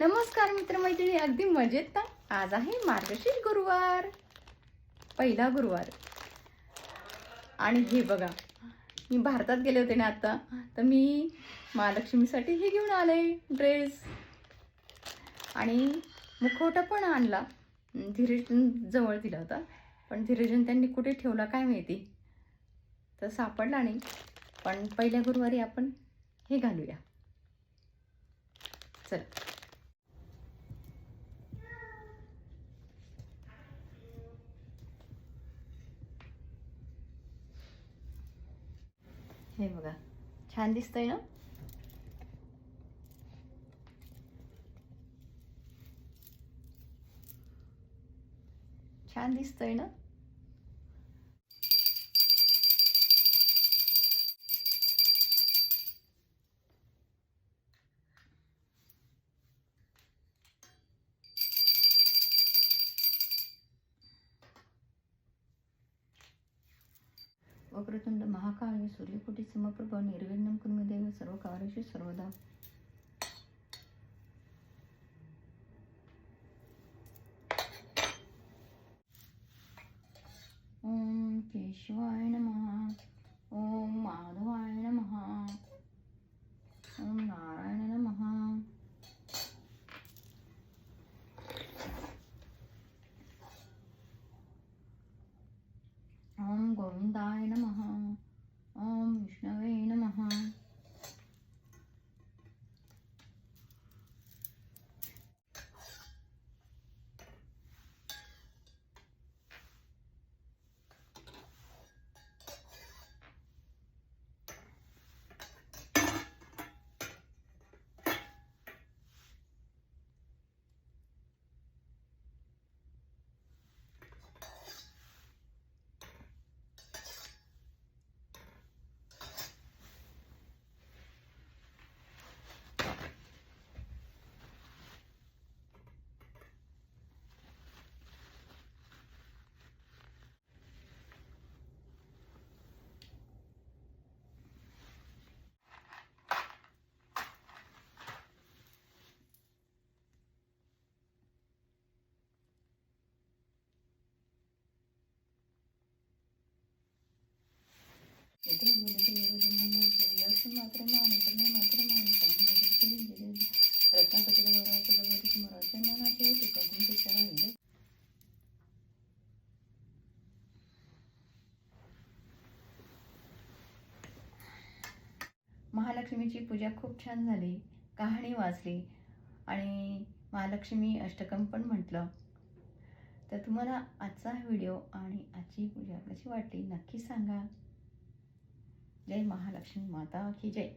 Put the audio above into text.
नमस्कार मित्रमैत्रिणी अगदी मजेत ना आज आहे मार्गशीर्ष गुरुवार. पहिला गुरुवार. आणि हे बघा मी भारतात गेले होते ना आता तर मी महालक्ष्मीसाठी हे घेऊन आले ड्रेस. आणि मुखवटा पण आणला. धीरज जवळ दिला होता पण धीरजन त्यांनी कुठे ठेवला काय माहिती? तर सापडला नाही. पण पहिल्या गुरुवारी आपण हे घालूया. चला. हे बघा. छान दिसतंय ना? छान दिसतंय ना? वक्रतुंड महाकाय सूर्यकोटी समप्रभ निर्विघ्नं कुर्मे सर्व कार्येषु सर्वदा. ओम केशवाय 不用带那么厚 महालक्ष्मीची पूजा खूप छान झाली. कहाणी वाचली. आणि महालक्ष्मी अष्टकम पण म्हटलं. तर तुम्हाला आजचा व्हिडिओ आणि आजची पूजा कशी वाटली नक्की सांगा. जय महालक्ष्मी माता की जय.